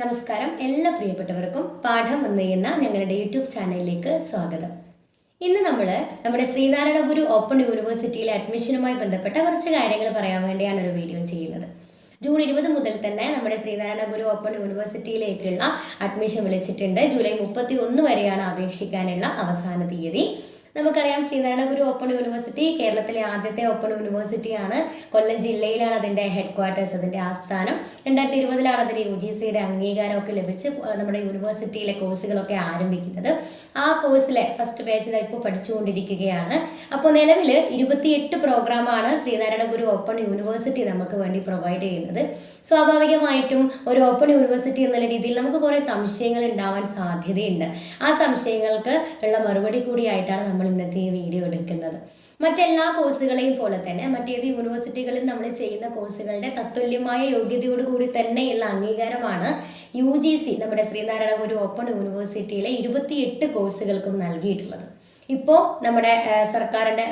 നമസ്കാരം എല്ലാ പ്രിയപ്പെട്ടവർക്കും പാഠം എന്ന ഞങ്ങളുടെ യൂട്യൂബ് ചാനലിലേക്ക് സ്വാഗതം. ഇന്ന് നമ്മൾ നമ്മുടെ ശ്രീനാരായണ ഗുരു ഓപ്പൺ യൂണിവേഴ്സിറ്റിയിലെ അഡ്മിഷനുമായി ബന്ധപ്പെട്ട കുറച്ച് കാര്യങ്ങൾ പറയാൻ വേണ്ടിയാണ് ഒരു വീഡിയോ ചെയ്യുന്നത്. ജൂൺ ഇരുപത് മുതൽ തന്നെ നമ്മുടെ ശ്രീനാരായണ ഗുരു ഓപ്പൺ യൂണിവേഴ്സിറ്റിയിലേക്കുള്ള അഡ്മിഷൻ വിളിച്ചിട്ടുണ്ട്. ജൂലൈ മുപ്പത്തി ഒന്ന് വരെയാണ് അപേക്ഷിക്കാനുള്ള അവസാന തീയതി. നമുക്കറിയാം ശ്രീനാരായണ ഗുരു ഓപ്പൺ യൂണിവേഴ്സിറ്റി കേരളത്തിലെ ആദ്യത്തെ ഓപ്പൺ യൂണിവേഴ്സിറ്റിയാണ് കൊല്ലം ജില്ലയിലാണ് അതിന്റെ ഹെഡ് ക്വാർട്ടേഴ്സ് അതിന്റെ ആസ്ഥാനം. രണ്ടായിരത്തി ഇരുപതിലാണ് അതിന് യു ജി സിയുടെ അംഗീകാരമൊക്കെ ലഭിച്ച് നമ്മുടെ യൂണിവേഴ്സിറ്റിയിലെ കോഴ്സുകളൊക്കെ ആരംഭിക്കുന്നത്. ആ കോഴ്സിലെ ഫസ്റ്റ് പേജ് ഇതാ ഇപ്പോൾ പഠിച്ചുകൊണ്ടിരിക്കുകയാണ്. അപ്പോൾ നിലവിൽ ഇരുപത്തിയെട്ട് പ്രോഗ്രാമാണ് ശ്രീനാരായണ ഗുരു ഓപ്പൺ യൂണിവേഴ്സിറ്റി നമുക്ക് വേണ്ടി പ്രൊവൈഡ് ചെയ്യുന്നത്. സ്വാഭാവികമായിട്ടും ഒരു ഓപ്പൺ യൂണിവേഴ്സിറ്റി എന്നുള്ള രീതിയിൽ നമുക്ക് കുറേ സംശയങ്ങൾ ഉണ്ടാവാൻ സാധ്യതയുണ്ട്. ആ സംശയങ്ങൾക്ക് ഉള്ള മറുപടി കൂടിയായിട്ടാണ് നമ്മൾ ഇന്നത്തെ ഈ വീഡിയോ എടുക്കുന്നത്. മറ്റെല്ലാ കോഴ്സുകളെയും പോലെ തന്നെ മറ്റേത് യൂണിവേഴ്സിറ്റികളിൽ നമ്മൾ ചെയ്യുന്ന കോഴ്സുകളുടെ തത്തുല്യമായ യോഗ്യതയോടുകൂടി തന്നെയുള്ള അംഗീകാരമാണ് യു ജി സി നമ്മുടെ ശ്രീനാരായണ ഗുരു ഓപ്പൺ യൂണിവേഴ്സിറ്റിയിലെ ഇരുപത്തിയെട്ട് കോഴ്സുകൾക്കും നൽകിയിട്ടുള്ളത്. ഇപ്പോൾ നമ്മുടെ സർക്കാരിന്റെ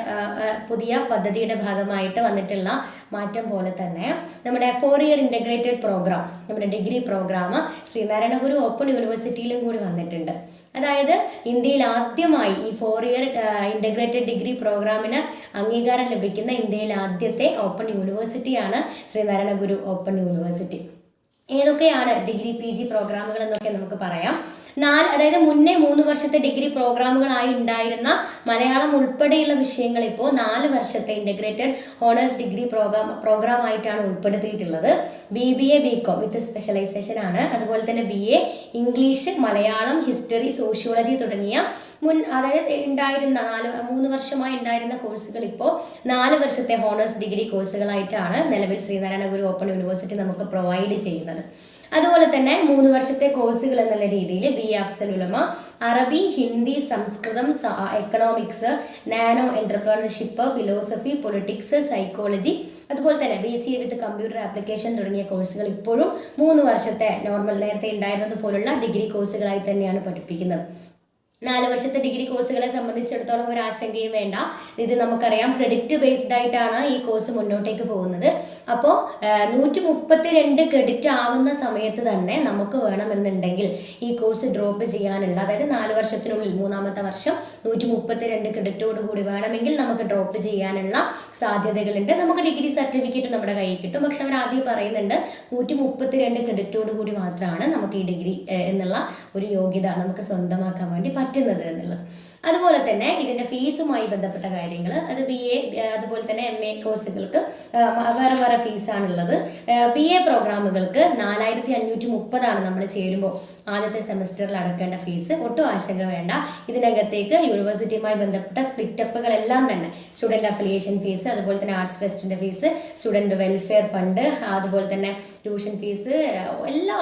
പുതിയ പദ്ധതിയുടെ ഭാഗമായിട്ട് വന്നിട്ടുള്ള മാറ്റം പോലെ തന്നെ നമ്മുടെ ഫോർ ഇയർ ഇന്റഗ്രേറ്റഡ് പ്രോഗ്രാം നമ്മുടെ degree program Sreenarayana Guru open യൂണിവേഴ്സിറ്റിയിലും കൂടി വന്നിട്ടുണ്ട്. അതായത് ഇന്ത്യയിൽ ആദ്യമായി ഈ ഫോർ ഇയർ ഇന്റഗ്രേറ്റഡ് ഡിഗ്രി പ്രോഗ്രാമിന് അംഗീകാരം ലഭിക്കുന്ന ഇന്ത്യയിലെ ആദ്യത്തെ ഓപ്പൺ യൂണിവേഴ്സിറ്റിയാണ് ശ്രീനാരായണ ഗുരു ഓപ്പൺ യൂണിവേഴ്സിറ്റി. ഏതൊക്കെയാണ് ഡിഗ്രി പി ജി പ്രോഗ്രാമുകൾ എന്നൊക്കെ നമുക്ക് പറയാം. നാല് അതായത് മുന്നേ മൂന്ന് വർഷത്തെ ഡിഗ്രി പ്രോഗ്രാമുകളായി ഉണ്ടായിരുന്ന മലയാളം ഉൾപ്പെടെയുള്ള വിഷയങ്ങൾ ഇപ്പോൾ നാല് വർഷത്തെ integrated honours degree program program ആയിട്ടാണ് ഉൾപ്പെടുത്തിയിട്ടുള്ളത്. B B A B com with specialisation ആണ്. അതുപോലെ തന്നെ B A English Malayalam history sociology തുടങ്ങിയ മുൻ അതായത് ഉണ്ടായിരുന്ന നാല് മൂന്ന് വർഷമായി ഉണ്ടായിരുന്ന കോഴ്സുകൾ ഇപ്പോൾ നാല് വർഷത്തെ ഹോണേഴ്സ് ഡിഗ്രി കോഴ്സുകളായിട്ടാണ് നിലവിൽ ശ്രീനാരായണ ഗുരു ഓപ്പൺ യൂണിവേഴ്സിറ്റി നമുക്ക് പ്രൊവൈഡ് ചെയ്യുന്നത്. അതുപോലെ തന്നെ മൂന്ന് വർഷത്തെ കോഴ്സുകൾ എന്നുള്ള രീതിയിൽ ബി അഫ്സൽ ഉലമ അറബി Hindi Sanskrit economics nano entrepreneurship philosophy politics psychology അതുപോലെ തന്നെ B C A with computer application തുടങ്ങിയ കോഴ്സുകൾ ഇപ്പോഴും മൂന്ന് വർഷത്തെ നോർമൽ നേരത്തെ ഉണ്ടായിരുന്നത് പോലുള്ള ഡിഗ്രി കോഴ്സുകളായി തന്നെയാണ് പഠിപ്പിക്കുന്നത്. നാല് വർഷത്തെ ഡിഗ്രി കോഴ്സുകളെ സംബന്ധിച്ചിടത്തോളം ഒരു ആശങ്കയും വേണ്ട. ഇത് നമുക്കറിയാം ക്രെഡിറ്റ് ബേസ്ഡ് ആയിട്ടാണ് ഈ കോഴ്സ് മുന്നോട്ടേക്ക് പോകുന്നത്. അപ്പോൾ നൂറ്റി മുപ്പത്തി രണ്ട് ക്രെഡിറ്റ് ആവുന്ന സമയത്ത് തന്നെ നമുക്ക് വേണമെന്നുണ്ടെങ്കിൽ ഈ കോഴ്സ് ഡ്രോപ്പ് ചെയ്യാനുള്ള അതായത് നാല് വർഷത്തിനുള്ളിൽ മൂന്നാമത്തെ വർഷം നൂറ്റി മുപ്പത്തി രണ്ട് ക്രെഡിറ്റോട് കൂടി വേണമെങ്കിൽ നമുക്ക് ഡ്രോപ്പ് ചെയ്യാനുള്ള സാധ്യതകളുണ്ട്. നമുക്ക് ഡിഗ്രി സർട്ടിഫിക്കറ്റ് നമ്മുടെ കയ്യിൽ കിട്ടും. പക്ഷെ അവർ ആദ്യം പറയുന്നുണ്ട് നൂറ്റി മുപ്പത്തി രണ്ട് ക്രെഡിറ്റോട് കൂടി മാത്രമാണ് നമുക്ക് ഈ ഡിഗ്രി എന്നുള്ള ഒരു യോഗ്യത നമുക്ക് സ്വന്തമാക്കാൻ വേണ്ടി പറ്റുന്നത് എന്നുള്ളത്. അതുപോലെ തന്നെ ഇതിന്റെ ഫീസുമായി ബന്ധപ്പെട്ട കാര്യങ്ങൾ അത് ബി എ അതുപോലെ തന്നെ എം എ കോഴ്സുകൾക്ക് വേറെ വേറെ ഫീസാണുള്ളത്. ബി എ പ്രോഗ്രാമുകൾക്ക് നാലായിരത്തി അഞ്ഞൂറ്റി മുപ്പതാണ് നമ്മൾ ചേരുമ്പോൾ ആദ്യത്തെ സെമസ്റ്ററിൽ അടക്കേണ്ട ഫീസ് ഒട്ടും ആശങ്ക വേണ്ട. ഇതിനകത്തേക്ക് യൂണിവേഴ്സിറ്റിയുമായി ബന്ധപ്പെട്ട സ്പ്ലിറ്റപ്പുകളെല്ലാം തന്നെ. സ്റ്റുഡന്റ് അഫിലിയേഷൻ ഫീസ് അതുപോലെ തന്നെ ആർട്സ് ഫെസ്റ്റിന്റെ ഫീസ് സ്റ്റുഡന്റ് വെൽഫെയർ ഫണ്ട് അതുപോലെ തന്നെ ട്യൂഷൻ ഫീസ് എല്ലാ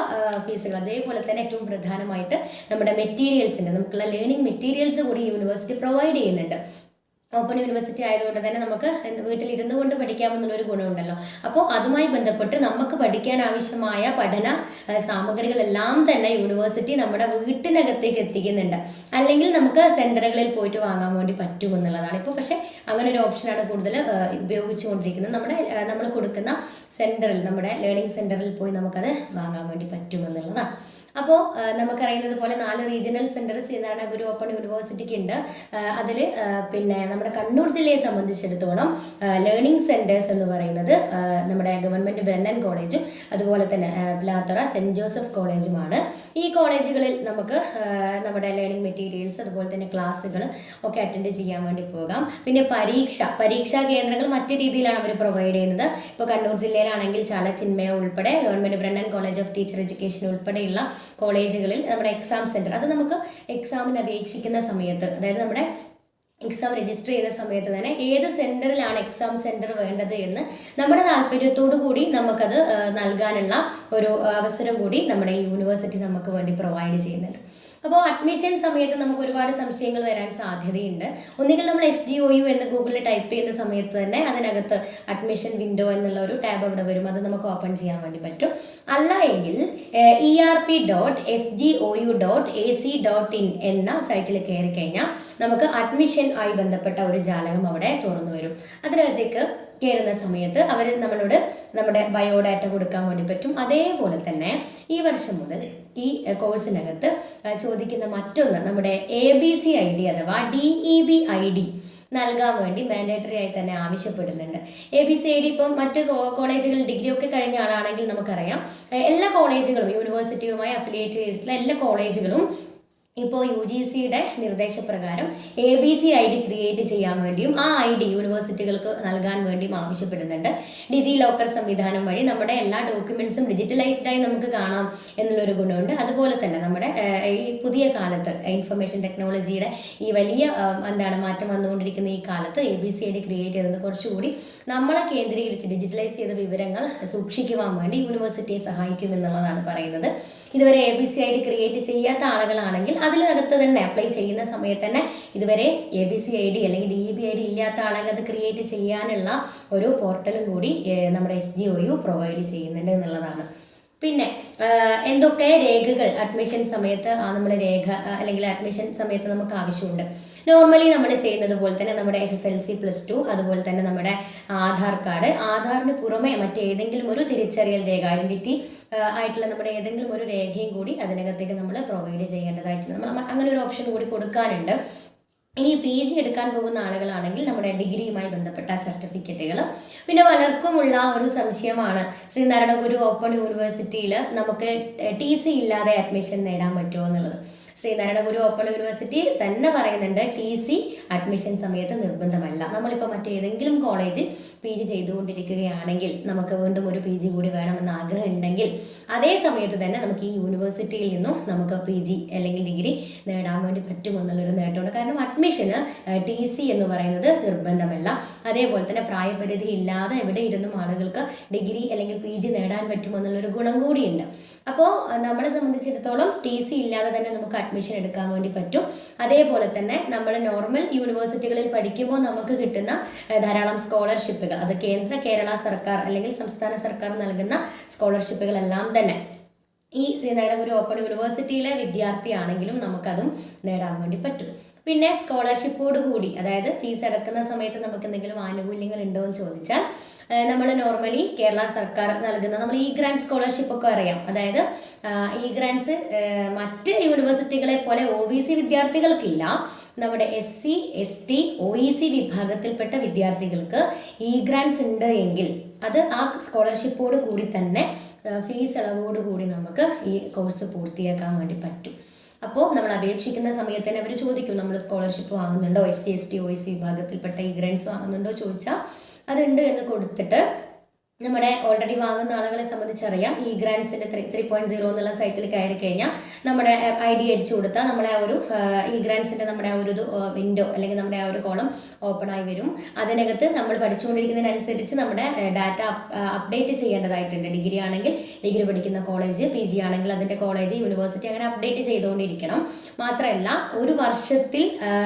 ഫീസുകളും അതേപോലെ തന്നെ ഏറ്റവും പ്രധാനമായിട്ട് നമ്മുടെ മെറ്റീരിയൽസിന്റെ നമുക്കുള്ള ലേണിംഗ് മെറ്റീരിയൽസ് കൂടി യൂണിവേഴ്സിറ്റി പ്രൊവൈഡ് ചെയ്യുന്നുണ്ട്. ഓപ്പൺ യൂണിവേഴ്സിറ്റി ആയതുകൊണ്ട് തന്നെ നമുക്ക് വീട്ടിലിരുന്ന് കൊണ്ട് പഠിക്കാമെന്നുള്ളൊരു ഗുണമുണ്ടല്ലോ. അപ്പോൾ അതുമായി ബന്ധപ്പെട്ട് നമുക്ക് പഠിക്കാൻ ആവശ്യമായ പഠന സാമഗ്രികളെല്ലാം തന്നെ യൂണിവേഴ്സിറ്റി നമ്മുടെ വീട്ടിനകത്തേക്ക് എത്തിക്കുന്നുണ്ട്. അല്ലെങ്കിൽ നമുക്ക് സെന്ററുകളിൽ പോയിട്ട് വാങ്ങാൻ വേണ്ടി പറ്റുമെന്നുള്ളതാണ് ഇപ്പോൾ പക്ഷേ അങ്ങനെ ഒരു ഓപ്ഷനാണ് കൂടുതൽ ഉപയോഗിച്ചുകൊണ്ടിരിക്കുന്നത്. നമ്മുടെ നമ്മൾ കൊടുക്കുന്ന സെന്ററിൽ നമ്മുടെ ലേണിംഗ് സെന്ററിൽ പോയി നമുക്കത് വാങ്ങാൻ വേണ്ടി പറ്റുമെന്നുള്ളതാണ് അപ്പോൾ നമുക്കറിയുന്നത് പോലെ നാല് റീജിയണൽ സെന്റർ ഗുരു ഓപ്പൺ യൂണിവേഴ്സിറ്റിക്ക് ഉണ്ട്. അതിൽ പിന്നെ നമ്മുടെ കണ്ണൂർ ജില്ലയെ സംബന്ധിച്ചിടത്തോളം ലേണിംഗ് സെന്റേഴ്സ് എന്ന് പറയുന്നത് നമ്മുടെ ഗവൺമെന്റ് ബ്രണ്ണൻ കോളേജും അതുപോലെ തന്നെ പ്ലാത്തറ സെന്റ് ജോസഫ് കോളേജുമാണ്. ഈ കോളേജുകളിൽ നമുക്ക് നമ്മുടെ ലേണിംഗ് മെറ്റീരിയൽസ് അതുപോലെ തന്നെ ക്ലാസ്സുകൾ ഒക്കെ അറ്റൻഡ് ചെയ്യാൻ വേണ്ടി പോകാം. പിന്നെ പരീക്ഷ പരീക്ഷാ കേന്ദ്രങ്ങൾ മറ്റു രീതിയിലാണ് അവർ പ്രൊവൈഡ് ചെയ്യുന്നത്. ഇപ്പോൾ കണ്ണൂർ ജില്ലയിലാണെങ്കിൽ ചാല ചിന്മയ ഉൾപ്പെടെ government Brennan college of teacher education ഉൾപ്പെടെയുള്ള കോളേജുകളിൽ നമ്മുടെ എക്സാം സെന്റർ അത് നമുക്ക് എക്സാമിന് അപേക്ഷിക്കുന്ന സമയത്ത് അതായത് നമ്മുടെ എക്സാം രജിസ്റ്റർ ചെയ്യുന്ന സമയത്ത് തന്നെ ഏത് സെന്ററിലാണ് എക്സാം സെന്റർ വേണ്ടത് എന്ന് നമ്മുടെ താല്പര്യത്തോടു കൂടി നമുക്കത് നൽകാനുള്ള ഒരു അവസരം കൂടി നമ്മുടെ യൂണിവേഴ്സിറ്റി നമുക്ക് വേണ്ടി പ്രൊവൈഡ് ചെയ്യുന്നുണ്ട്. അപ്പോൾ അഡ്മിഷൻ സമയത്ത് നമുക്ക് ഒരുപാട് സംശയങ്ങൾ വരാൻ സാധ്യതയുണ്ട്. ഒന്നുകിൽ നമ്മൾ എസ് ഡി ഒ യു എന്ന് ഗൂഗിളിൽ ടൈപ്പ് ചെയ്യുന്ന സമയത്ത് തന്നെ അതിനകത്ത് അഡ്മിഷൻ വിൻഡോ എന്നുള്ള ഒരു ടാബ് അവിടെ വരും. അത് നമുക്ക് ഓപ്പൺ ചെയ്യാൻ വേണ്ടി പറ്റും. അല്ല എങ്കിൽ E R P dot S D O U dot A C dot in എന്ന സൈറ്റിൽ കയറി കഴിഞ്ഞാൽ നമുക്ക് അഡ്മിഷൻ ആയി ബന്ധപ്പെട്ട ഒരു ജാലകം അവിടെ തുറന്നു വരും. അതിനകത്തേക്ക് കയറുന്ന സമയത്ത് അവർ നമ്മളോട് നമ്മുടെ ബയോഡാറ്റ കൊടുക്കാൻ വേണ്ടി പറ്റും. അതേപോലെ തന്നെ ഈ വർഷം മുതൽ ഈ കോഴ്സിനകത്ത് ചോദിക്കുന്ന മറ്റൊന്ന് നമ്മുടെ A B C I D അഥവാ D E B I D നൽകാൻ വേണ്ടി മാൻഡേറ്ററി ആയി തന്നെ ആവശ്യപ്പെടുന്നുണ്ട്. A B C I D ഇപ്പം മറ്റ് കോളേജുകളിൽ ഡിഗ്രി ഒക്കെ കഴിഞ്ഞ ആളാണെങ്കിൽ നമുക്കറിയാം. എല്ലാ കോളേജുകളും യൂണിവേഴ്സിറ്റിയുമായി അഫിലിയേറ്റ് ചെയ്തിട്ടുള്ള എല്ലാ കോളേജുകളും ഇപ്പോൾ യു ജി സിയുടെ നിർദ്ദേശപ്രകാരം A B C I D create ചെയ്യാൻ വേണ്ടിയും ആ ഐ ഡി യൂണിവേഴ്സിറ്റികൾക്ക് നൽകാൻ വേണ്ടിയും ആവശ്യപ്പെടുന്നുണ്ട്. ഡിജി ലോക്കർ സംവിധാനം വഴി നമ്മുടെ എല്ലാ ഡോക്യുമെന്റ്സും ഡിജിറ്റലൈസ്ഡ് ആയി നമുക്ക് കാണാം എന്നുള്ളൊരു ഗുണമുണ്ട്. അതുപോലെ തന്നെ നമ്മുടെ ഈ പുതിയ കാലത്ത് ഇൻഫർമേഷൻ ടെക്നോളജിയുടെ ഈ വലിയ എന്താണ് മാറ്റം വന്നുകൊണ്ടിരിക്കുന്ന ഈ കാലത്ത് A B C I D create ചെയ്തത് കുറച്ചുകൂടി നമ്മളെ കേന്ദ്രീകരിച്ച് ഡിജിറ്റലൈസ് ചെയ്ത വിവരങ്ങൾ സൂക്ഷിക്കുവാൻ വേണ്ടി യൂണിവേഴ്സിറ്റിയെ സഹായിക്കും എന്നുള്ളതാണ് പറയുന്നത്. ഇതുവരെ A B C I D create ചെയ്യാത്ത ആളുകളാണെങ്കിൽ അതിനകത്ത് തന്നെ അപ്ലൈ ചെയ്യുന്ന സമയത്ത് തന്നെ ഇതുവരെ A B C I D അല്ലെങ്കിൽ ഡി ബി ഐ ഡി ഇല്ലാത്ത ആളുകൾ അത് ക്രിയേറ്റ് ചെയ്യാനുള്ള ഒരു പോർട്ടലും കൂടി നമ്മുടെ S G O U provide ചെയ്യുന്നുണ്ട് എന്നുള്ളതാണ്. പിന്നെ എന്തൊക്കെ രേഖകൾ അഡ്മിഷൻ സമയത്ത് നമ്മൾ രേഖ അല്ലെങ്കിൽ അഡ്മിഷൻ സമയത്ത് നമുക്ക് ആവശ്യമുണ്ട്? നോർമലി നമ്മൾ ചെയ്യുന്നത് പോലെ തന്നെ നമ്മുടെ S S L C plus two അതുപോലെ തന്നെ നമ്മുടെ ആധാർ കാർഡ് ആധാറിന് പുറമെ മറ്റേതെങ്കിലും ഒരു തിരിച്ചറിയൽ രേഖ ഐഡന്റിറ്റി ആയിട്ടുള്ള നമ്മുടെ ഏതെങ്കിലും ഒരു രേഖയും കൂടി അതിനകത്തേക്ക് നമ്മൾ പ്രൊവൈഡ് ചെയ്യേണ്ടതായിട്ട് നമ്മൾ അങ്ങനെ ഒരു ഓപ്ഷൻ കൂടി കൊടുക്കാനുണ്ട്. ഇനി പി ജി എടുക്കാൻ പോകുന്ന ആളുകളാണെങ്കിൽ നമ്മുടെ ഡിഗ്രിയുമായി ബന്ധപ്പെട്ട സർട്ടിഫിക്കറ്റുകൾ പിന്നെ പലർക്കുമുള്ള ഒരു സംശയമാണ്. ശ്രീനാരായണ ഗുരു ഓപ്പൺ യൂണിവേഴ്സിറ്റിയിൽ നമുക്ക് ടി സി ഇല്ലാതെ അഡ്മിഷൻ നേടാൻ പറ്റുമോ എന്നുള്ളത്. ശ്രീനാരായണ ഗുരു ഓപ്പൺ യൂണിവേഴ്സിറ്റി തന്നെ പറയുന്നുണ്ട് ടി സി അഡ്മിഷൻ സമയത്ത് നിർബന്ധമല്ല. നമ്മളിപ്പോൾ മറ്റേതെങ്കിലും കോളേജ് പി ജി ചെയ്തുകൊണ്ടിരിക്കുകയാണെങ്കിൽ നമുക്ക് വീണ്ടും ഒരു പി ജി കൂടി വേണമെന്ന് ആഗ്രഹം ഉണ്ടെങ്കിൽ അതേ സമയത്ത് തന്നെ നമുക്ക് ഈ യൂണിവേഴ്സിറ്റിയിൽ നിന്നും നമുക്ക് പി ജി അല്ലെങ്കിൽ ഡിഗ്രി നേടാൻ വേണ്ടി പറ്റുമെന്നുള്ളൊരു നേട്ടമുണ്ട്. കാരണം അഡ്മിഷന് ടി സി എന്ന് പറയുന്നത് നിർബന്ധമല്ല. അതേപോലെ തന്നെ പ്രായപരിധി ഇല്ലാതെ എവിടെ ഇരുന്നും ആളുകൾക്ക് ഡിഗ്രി അല്ലെങ്കിൽ പി ജി നേടാൻ പറ്റുമെന്നുള്ളൊരു ഗുണം കൂടിയുണ്ട്. അപ്പോൾ നമ്മളെ സംബന്ധിച്ചിടത്തോളം ടി സി ഇല്ലാതെ തന്നെ നമുക്ക് അഡ്മിഷൻ എടുക്കാൻ വേണ്ടി പറ്റും. അതേപോലെ തന്നെ നമ്മൾ നോർമൽ യൂണിവേഴ്സിറ്റികളിൽ പഠിക്കുമ്പോൾ നമുക്ക് കിട്ടുന്ന ധാരാളം സ്കോളർഷിപ്പുകൾ അത് കേന്ദ്ര കേരള സർക്കാർ അല്ലെങ്കിൽ സംസ്ഥാന സർക്കാർ നൽകുന്ന സ്കോളർഷിപ്പുകളെല്ലാം തന്നെ. ഈ ശ്രീനാരായണ ഗുരു ഓപ്പൺ യൂണിവേഴ്സിറ്റിയിലെ വിദ്യാർത്ഥിയാണെങ്കിലും നമുക്കതും നേടാൻ വേണ്ടി പറ്റും. പിന്നെ സ്കോളർഷിപ്പോട് കൂടി അതായത് ഫീസ് അടക്കുന്ന സമയത്ത് നമുക്ക് എന്തെങ്കിലും ആനുകൂല്യങ്ങൾ ഉണ്ടോ എന്ന് ചോദിച്ചാൽ നമ്മൾ നോർമലി കേരള സർക്കാർ നൽകുന്ന നമ്മൾ ഈ ഗ്രാൻഡ് സ്കോളർഷിപ്പ് ഒക്കെ അറിയാം. അതായത് ഈ ഗ്രാൻഡ്സ് മറ്റ് യൂണിവേഴ്സിറ്റികളെ പോലെ ഒ ബി സി വിദ്യാർത്ഥികൾക്കില്ല. നമ്മുടെ S C S T O E C വിഭാഗത്തിൽപ്പെട്ട വിദ്യാർത്ഥികൾക്ക് ഇ ഗ്രാൻഡ്സ് ഉണ്ട് എങ്കിൽ അത് ആ സ്കോളർഷിപ്പോട് കൂടി തന്നെ ഫീസ് ഇളവോട് കൂടി നമുക്ക് ഈ കോഴ്സ് പൂർത്തിയാക്കാൻ വേണ്ടി പറ്റും. അപ്പോൾ നമ്മൾ അപേക്ഷിക്കുന്ന സമയത്ത് തന്നെ അവർ ചോദിക്കും നമ്മൾ scholarship വാങ്ങുന്നുണ്ടോ? S C S T O C വിഭാഗത്തിൽപ്പെട്ട ഇ ഗ്രാൻഡ്സ് വാങ്ങുന്നുണ്ടോ? ചോദിച്ചാൽ അതുണ്ട് എന്ന് കൊടുത്തിട്ട് നമ്മുടെ ഓൾറെഡി വാങ്ങുന്ന ആളുകളെ സംബന്ധിച്ചറിയാം. ഈ ഗ്രാൻഡ്സിന്റെ ത്രീ ത്രീ പോയിന്റ് സീറോ എന്നുള്ള സൈറ്റിൽ കയറി കഴിഞ്ഞാൽ നമ്മുടെ ഐ ഡി അടിച്ചു കൊടുത്താൽ നമ്മളെ ആ ഒരു ഈ ഗ്രാൻഡ്സിന്റെ നമ്മുടെ ആ ഒരു വിൻഡോ അല്ലെങ്കിൽ നമ്മുടെ ആ ഒരു കോളം ഓപ്പൺ ആയി വരും. അതിനകത്ത് നമ്മൾ പഠിച്ചുകൊണ്ടിരിക്കുന്നതിനനുസരിച്ച് നമ്മുടെ ഡാറ്റ അപ്ഡേറ്റ് ചെയ്യേണ്ടതായിട്ടുണ്ട്. ഡിഗ്രി ആണെങ്കിൽ ഡിഗ്രി പഠിക്കുന്ന കോളേജ് പി ജി ആണെങ്കിൽ അതിന്റെ കോളേജ് യൂണിവേഴ്സിറ്റി അങ്ങനെ അപ്ഡേറ്റ് ചെയ്തുകൊണ്ടിരിക്കണം. മാത്രമല്ല ഒരു വർഷത്തിൽ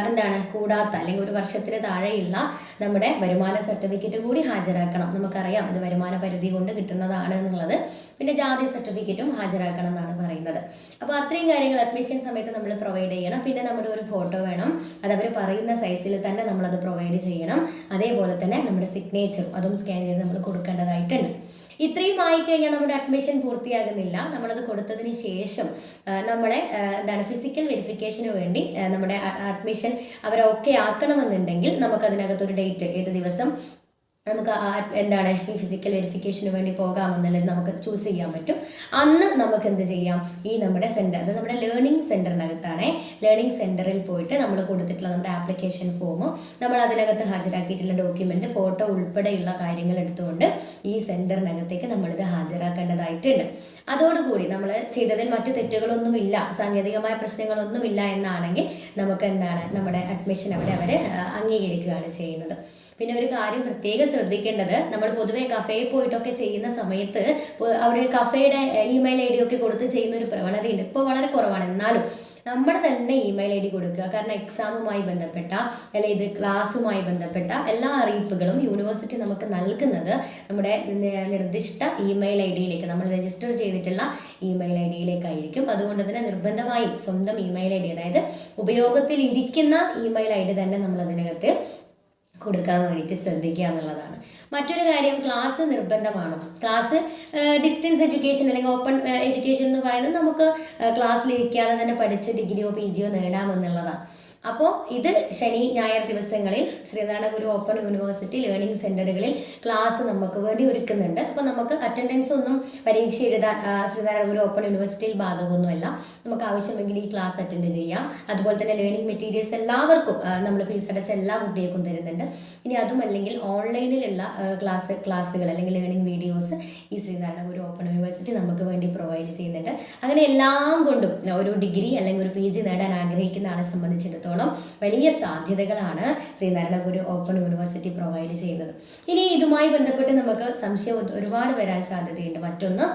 എന്താണ് കൂടാത്ത അല്ലെങ്കിൽ ഒരു വർഷത്തിന് താഴെയുള്ള നമ്മുടെ വരുമാന സർട്ടിഫിക്കറ്റ് കൂടി ഹാജരാക്കണം. നമുക്കറിയാം ഇത് വരുമാന പരിധി കൊണ്ട് കിട്ടുന്നതാണ് എന്നുള്ളത്. പിന്നെ ജാതി സർട്ടിഫിക്കറ്റും ഹാജരാക്കണം എന്നാണ് പറയുന്നത്. അപ്പോൾ അത്രയും കാര്യങ്ങൾ അഡ്മിഷൻ സമയത്ത് നമ്മൾ പ്രൊവൈഡ് ചെയ്യണം. പിന്നെ നമ്മുടെ ഒരു ഫോട്ടോ വേണം. അത് അവർ പറയുന്ന സൈസിൽ തന്നെ നമ്മളത് പ്രൊവൈഡ് ചെയ്യണം. അതേപോലെ തന്നെ നമ്മുടെ സിഗ്നേച്ചറും അതും സ്കാൻ ചെയ്ത് നമ്മൾ കൊടുക്കേണ്ടതായിട്ടുണ്ട്. ഇത്രയും ആയിക്കഴിഞ്ഞാൽ നമ്മുടെ അഡ്മിഷൻ പൂർത്തിയാകുന്നില്ല. നമ്മളത് കൊടുത്തതിന് ശേഷം നമ്മളെ എന്താണ് ഫിസിക്കൽ വെരിഫിക്കേഷന് വേണ്ടി നമ്മുടെ അഡ്മിഷൻ അവരെ ഓക്കെ ആക്കണമെന്നുണ്ടെങ്കിൽ നമുക്ക് അതിനകത്തൊരു ഡേറ്റ് ഏത് ദിവസം നമുക്ക് എന്താണ് ഈ ഫിസിക്കൽ വെരിഫിക്കേഷന് വേണ്ടി പോകാമെന്നുള്ളത് നമുക്ക് ചൂസ് ചെയ്യാൻ പറ്റും. അന്ന് നമുക്ക് എന്ത് ചെയ്യാം? ഈ നമ്മുടെ സെന്റർ അത് നമ്മുടെ ലേണിംഗ് സെന്ററിനകത്താണ് ലേണിംഗ് സെന്ററിൽ പോയിട്ട് നമ്മൾ കൊടുത്തിട്ടുള്ള നമ്മുടെ ആപ്ലിക്കേഷൻ ഫോം നമ്മൾ അതിനകത്ത് ഹാജരാക്കിയിട്ടുള്ള ഡോക്യുമെന്റ് ഫോട്ടോ ഉൾപ്പെടെയുള്ള കാര്യങ്ങൾ എടുത്തുകൊണ്ട് ഈ സെന്ററിനകത്തേക്ക് നമ്മളിത് ഹാജരാക്കേണ്ടതായിട്ടുണ്ട്. അതോടുകൂടി നമ്മൾ ചെയ്തതിൽ മറ്റു തെറ്റുകളൊന്നുമില്ല സാങ്കേതികമായ പ്രശ്നങ്ങളൊന്നുമില്ല എന്നാണെങ്കിൽ നമുക്ക് എന്താണ് നമ്മുടെ അഡ്മിഷൻ അവിടെ അവർ അംഗീകരിക്കുകയാണ് ചെയ്യുന്നത്. പിന്നെ ഒരു കാര്യം പ്രത്യേകം ശ്രദ്ധിക്കേണ്ടത് നമ്മൾ പൊതുവേ കഫേയിൽ പോയിട്ടൊക്കെ ചെയ്യുന്ന സമയത്ത് അവിടെ കഫേയുടെ ഇമെയിൽ ഐ ഡി ഒക്കെ കൊടുത്ത് ചെയ്യുന്ന ഒരു പ്രവണതയുണ്ട്. ഇപ്പോൾ വളരെ കുറവാണ്. എന്നാലും നമ്മുടെ തന്നെ ഇമെയിൽ ഐ ഡി കൊടുക്കുക. കാരണം എക്സാമുമായി ബന്ധപ്പെട്ട അല്ലെങ്കിൽ ഇത് ക്ലാസ്സുമായി ബന്ധപ്പെട്ട എല്ലാ അറിയിപ്പുകളും യൂണിവേഴ്സിറ്റി നമുക്ക് നൽകുന്നത് നമ്മുടെ നിർദ്ദിഷ്ട ഇമെയിൽ ഐ ഡിയിലേക്ക് നമ്മൾ രജിസ്റ്റർ ചെയ്തിട്ടുള്ള ഇമെയിൽ ഐ ഡിയിലേക്കായിരിക്കും അതുകൊണ്ട് തന്നെ നിർബന്ധമായും സ്വന്തം ഇമെയിൽ ഐ ഡി അതായത് ഉപയോഗത്തിൽ ഇരിക്കുന്ന ഇമെയിൽ ഐ ഡി തന്നെ നമ്മൾ അതിനകത്ത് കൊടുക്കാൻ വേണ്ടിയിട്ട് ശ്രദ്ധിക്കുക എന്നുള്ളതാണ്. മറ്റൊരു കാര്യം ക്ലാസ് നിർബന്ധമാണ്. ക്ലാസ് ഡിസ്റ്റൻസ് എഡ്യൂക്കേഷൻ അല്ലെങ്കിൽ ഓപ്പൺ എഡ്യൂക്കേഷൻ എന്ന് പറയുന്നത് നമുക്ക് ക്ലാസ്സിലിരിക്കാതെ തന്നെ പഠിച്ച് ഡിഗ്രിയോ പി ജിയോ നേടാമെന്നുള്ളതാണ്. അപ്പോൾ ഇത് ശനി ഞായർ ദിവസങ്ങളിൽ Sreenarayana Guru open university learning സെന്ററുകളിൽ class നമുക്ക് വേണ്ടി ഒരുക്കുന്നുണ്ട്. അപ്പോൾ നമുക്ക് അറ്റൻഡൻസ് ഒന്നും പരീക്ഷ എഴുതാൻ ആ, ശ്രീനാരായണ ഗുരു ഓപ്പൺ യൂണിവേഴ്സിറ്റിയിൽ ബാധകമൊന്നുമല്ല. നമുക്ക് ആവശ്യമെങ്കിൽ ഈ ക്ലാസ് അറ്റൻഡ് ചെയ്യാം. അതുപോലെ തന്നെ ലേണിംഗ് മെറ്റീരിയൽസ് എല്ലാവർക്കും നമ്മൾ ഫീസ് അടച്ച എല്ലാ കുട്ടികൾക്കും തരുന്നുണ്ട്. ഇനി അതുമല്ലെങ്കിൽ ഓൺലൈനിലുള്ള ക്ലാസ് ക്ലാസ്സുകൾ അല്ലെങ്കിൽ ലേണിംഗ് വീഡിയോസ് ഈ ശ്രീനാരായണ ഗുരു ഓപ്പൺ യൂണിവേഴ്സിറ്റി നമുക്ക് വേണ്ടി പ്രൊവൈഡ് ചെയ്യുന്നുണ്ട്. അങ്ങനെ എല്ലാം കൊണ്ടും ഒരു ഡിഗ്രി അല്ലെങ്കിൽ ഒരു പി ജി നേടാൻ ആഗ്രഹിക്കുന്ന ആളെ സംബന്ധിച്ചിടത്തോളം വലിയ സാധ്യതകളാണ് Sreenarayana Guru open university provide ചെയ്യുന്നത്. ഇനി ഇതുമായി ബന്ധപ്പെട്ട് നമുക്ക് സംശയം ഒരുപാട് വരാൻ സാധ്യതയുണ്ട്. മറ്റൊന്ന്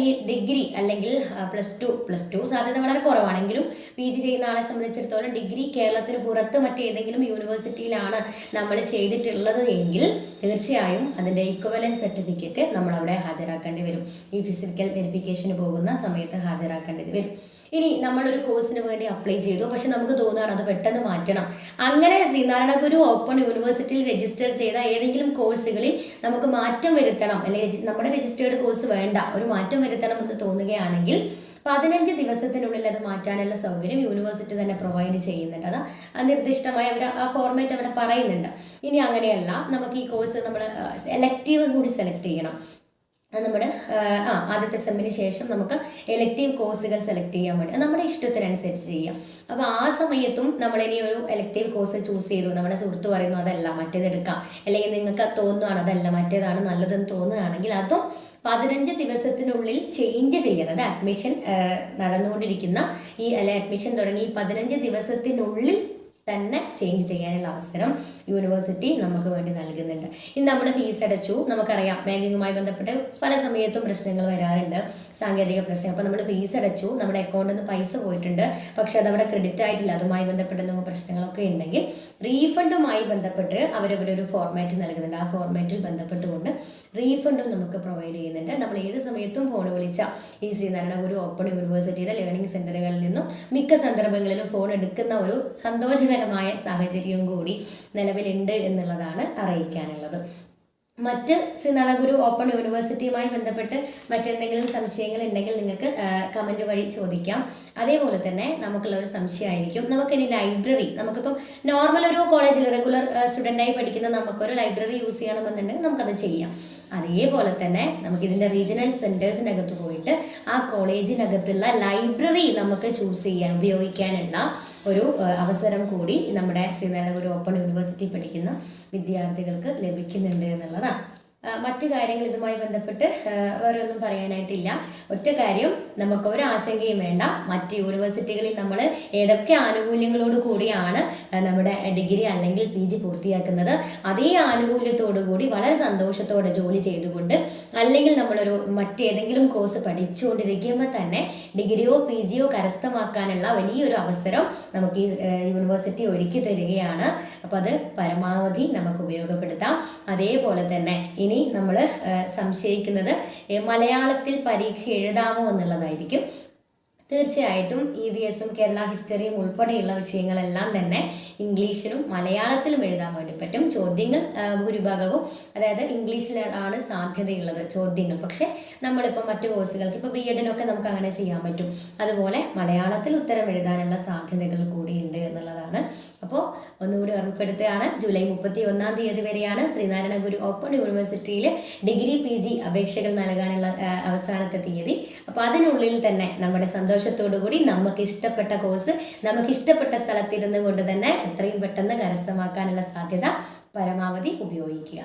ഈ ഡിഗ്രി അല്ലെങ്കിൽ പ്ലസ് ടു പ്ലസ് ടു സാധ്യത വളരെ കുറവാണെങ്കിലും പി ജി ചെയ്യുന്ന ആളെ സംബന്ധിച്ചിടത്തോളം ഡിഗ്രി കേരളത്തിന് പുറത്ത് മറ്റേതെങ്കിലും യൂണിവേഴ്സിറ്റിയിലാണ് നമ്മൾ ചെയ്തിട്ടുള്ളത് എങ്കിൽ തീർച്ചയായും അതിന്റെ ഇക്വലൻ സർട്ടിഫിക്കറ്റ് നമ്മൾ അവിടെ ഹാജരാക്കേണ്ടി വരും. ഈ ഫിസിക്കൽ വെരിഫിക്കേഷന് പോകുന്ന സമയത്ത് ഹാജരാക്കേണ്ടി വരും. ഇനി നമ്മളൊരു കോഴ്സിന് വേണ്ടി അപ്ലൈ ചെയ്തു. പക്ഷെ നമുക്ക് തോന്നുകയാണ് അത് പെട്ടെന്ന് മാറ്റണം. അങ്ങനെ ശ്രീനാരായണ ഗുരു ഓപ്പൺ യൂണിവേഴ്സിറ്റിയിൽ രജിസ്റ്റർ ചെയ്ത ഏതെങ്കിലും കോഴ്സുകളിൽ നമുക്ക് മാറ്റം വരുത്തണം. അല്ലെങ്കിൽ നമ്മുടെ രജിസ്റ്റേർഡ് കോഴ്സ് വേണ്ട. ഒരു മാറ്റം വരുത്തണം എന്ന് തോന്നുകയാണെങ്കിൽ പതിനഞ്ച് ദിവസത്തിനുള്ളിൽ അത് മാറ്റാനുള്ള സൗകര്യം യൂണിവേഴ്സിറ്റി തന്നെ പ്രൊവൈഡ് ചെയ്യുന്നുണ്ട്. അത് നിർദ്ദിഷ്ടമായ അവർ ആ ഫോർമാറ്റ് അവിടെ പറയുന്നുണ്ട്. ഇനി അങ്ങനെയല്ല. നമുക്ക് ഈ കോഴ്സ് നമ്മൾ സെലക്റ്റീവ് കൂടി സെലക്ട് ചെയ്യണം. നമ്മുടെ ആ ആദ്യത്തെ സെമ്മിന് ശേഷം നമുക്ക് എലക്റ്റീവ് കോഴ്സുകൾ സെലക്ട് ചെയ്യാൻ വേണ്ടി അത് നമ്മുടെ ഇഷ്ടത്തിനനുസരിച്ച് ചെയ്യാം. അപ്പോൾ ആ സമയത്തും നമ്മൾ ഇനി ഒരു എലക്റ്റീവ് കോഴ്സ് ചൂസ് ചെയ്തു. നമ്മുടെ സുഹൃത്ത് പറയുന്നു അതല്ല മറ്റേതെടുക്കാം അല്ലെങ്കിൽ നിങ്ങൾക്ക് അത് തോന്നുകയാണ് അതല്ല മറ്റേതാണ് നല്ലതെന്ന് തോന്നുകയാണെങ്കിൽ അതും പതിനഞ്ച് ദിവസത്തിനുള്ളിൽ ചേഞ്ച് ചെയ്യുന്നത് അഡ്മിഷൻ നടന്നുകൊണ്ടിരിക്കുന്ന ഈ അല്ലെ അഡ്മിഷൻ തുടങ്ങി പതിനഞ്ച് ദിവസത്തിനുള്ളിൽ തന്നെ ചേഞ്ച് ചെയ്യാനുള്ള അവസരം യൂണിവേഴ്സിറ്റി നമുക്ക് വേണ്ടി നൽകുന്നുണ്ട്. ഇനി നമ്മൾ ഫീസ് അടച്ചു. നമുക്കറിയാം ബാങ്കിങ്ങുമായി ബന്ധപ്പെട്ട് പല സമയത്തും പ്രശ്നങ്ങൾ വരാറുണ്ട്. സാങ്കേതിക പ്രശ്നം. അപ്പോൾ നമ്മൾ ഫീസ് അടച്ചു. നമ്മുടെ അക്കൗണ്ടിൽ നിന്ന് പൈസ പോയിട്ടുണ്ട്. പക്ഷെ അതവിടെ ക്രെഡിറ്റ് ആയിട്ടില്ല. അതുമായി ബന്ധപ്പെട്ട പ്രശ്നങ്ങളൊക്കെ ഉണ്ടെങ്കിൽ റീഫണ്ടുമായി ബന്ധപ്പെട്ട് അവരവരൊരു ഫോർമാറ്റ് നൽകുന്നുണ്ട്. ആ ഫോർമാറ്റിൽ ബന്ധപ്പെട്ടുകൊണ്ട് റീഫണ്ടും നമുക്ക് പ്രൊവൈഡ് ചെയ്യുന്നുണ്ട്. നമ്മൾ ഏത് സമയത്തും ഫോൺ വിളിച്ച ഈ ശ്രീനാരായണ ഗുരു ഓപ്പൺ യൂണിവേഴ്സിറ്റിയുടെ ലേണിംഗ് സെന്ററുകളിൽ നിന്നും മിക്ക സന്ദർഭങ്ങളിലും ഫോൺ എടുക്കുന്ന ഒരു സന്തോഷകരമായ സാഹചര്യം കൂടി നിലവിലുണ്ട് എന്നുള്ളതാണ് അറിയിക്കാനുള്ളത്. മറ്റ് ശ്രീനാരായണ ഗുരു ഓപ്പൺ യൂണിവേഴ്സിറ്റിയുമായി ബന്ധപ്പെട്ട് മറ്റെന്തെങ്കിലും സംശയങ്ങൾ ഉണ്ടെങ്കിൽ നിങ്ങൾക്ക് കമന്റ് വഴി ചോദിക്കാം. അതേപോലെ തന്നെ നമുക്കുള്ള ഒരു സംശയമായിരിക്കും. നമുക്കിനി ലൈബ്രറി നമുക്കിപ്പം നോർമൽ ഒരു കോളേജിൽ റെഗുലർ സ്റ്റുഡന്റായി പഠിക്കുന്ന നമുക്കൊരു ലൈബ്രറി യൂസ് ചെയ്യണമെന്നുണ്ടെങ്കിൽ നമുക്കത് ചെയ്യാം. അതേപോലെ തന്നെ നമുക്കിതിന്റെ റീജിയണൽ സെന്റേഴ്സിനകത്ത് പോയിട്ട് ആ കോളേജിനകത്തുള്ള ലൈബ്രറി നമുക്ക് ചൂസ് ചെയ്യാൻ ഉപയോഗിക്കാനുള്ള ഒരു അവസരം കൂടി നമ്മുടെ ശ്രീനാരായണ ഗുരു ഓപ്പൺ യൂണിവേഴ്സിറ്റി പഠിക്കുന്ന വിദ്യാർത്ഥികൾക്ക് ലഭിക്കുന്നുണ്ട് എന്നുള്ളതാണ്. മറ്റു കാര്യങ്ങൾ ഇതുമായി ബന്ധപ്പെട്ട് വേറെ ഒന്നും പറയാനായിട്ടില്ല. ഒറ്റ കാര്യം നമുക്ക് ഒരു ആശങ്കയും വേണ്ട. മറ്റ് യൂണിവേഴ്സിറ്റികളിൽ നമ്മൾ ഏതൊക്കെ ആനുകൂല്യങ്ങളോട് കൂടിയാണ് നമ്മുടെ ഡിഗ്രി അല്ലെങ്കിൽ പി ജി പൂർത്തിയാക്കുന്നത്. അതേ ആനുകൂല്യത്തോടു കൂടി വളരെ സന്തോഷത്തോടെ ജോലി ചെയ്തുകൊണ്ട് അല്ലെങ്കിൽ നമ്മളൊരു മറ്റേതെങ്കിലും കോഴ്സ് പഠിച്ചുകൊണ്ടിരിക്കുമ്പോൾ തന്നെ ഡിഗ്രിയോ പി ജിയോ കരസ്ഥമാക്കാനുള്ള വലിയൊരു അവസരം നമുക്ക് ഈ യൂണിവേഴ്സിറ്റി ഒരുക്കി തരികയാണ്. അപ്പോൾ അത് പരമാവധി നമുക്ക് ഉപയോഗപ്പെടുത്താം. അതേപോലെ തന്നെ ഇനി നമ്മൾ സംശയിക്കുന്നത് മലയാളത്തിൽ പരീക്ഷ എഴുതാമോ എന്നുള്ളതായിരിക്കും. തീർച്ചയായിട്ടും ഇ വി എസും കേരള ഹിസ്റ്ററിയും ഉൾപ്പെടെയുള്ള വിഷയങ്ങളെല്ലാം തന്നെ ഇംഗ്ലീഷിലും മലയാളത്തിലും എഴുതാൻ വേണ്ടി പറ്റും. ചോദ്യങ്ങൾ ഭൂരിഭാഗവും അതായത് ഇംഗ്ലീഷിലാണ് സാധ്യതയുള്ളത് ചോദ്യങ്ങൾ. പക്ഷേ നമ്മളിപ്പോൾ മറ്റു കോഴ്സുകൾക്ക് ഇപ്പോൾ ബി എഡിനൊക്കെ നമുക്ക് അങ്ങനെ ചെയ്യാൻ പറ്റും. അതുപോലെ മലയാളത്തിൽ ഉത്തരം എഴുതാനുള്ള സാധ്യതകൾ കൂടിയുണ്ട് എന്നുള്ളതാണ് അപ്പോൾ ഒന്നുകൂടി ഓർമ്മപ്പെടുത്തുകയാണ് ജൂലൈ മുപ്പത്തി ഒന്നാം തീയതി വരെയാണ് ശ്രീനാരായണ ഗുരു ഓപ്പൺ യൂണിവേഴ്സിറ്റിയിൽ ഡിഗ്രി പി ജി അപേക്ഷകൾ നൽകാനുള്ള അവസാനത്തെ തീയതി. അപ്പോൾ അതിനുള്ളിൽ തന്നെ നമ്മുടെ സന്തോഷത്തോടു കൂടി നമുക്ക് ഇഷ്ടപ്പെട്ട കോഴ്സ് നമുക്ക് ഇഷ്ടപ്പെട്ട സ്ഥലത്തിരുന്ന് കൊണ്ട് തന്നെ എത്രയും പെട്ടെന്ന് കരസ്ഥമാക്കാനുള്ള സാധ്യത പരമാവധി ഉപയോഗിക്കുക.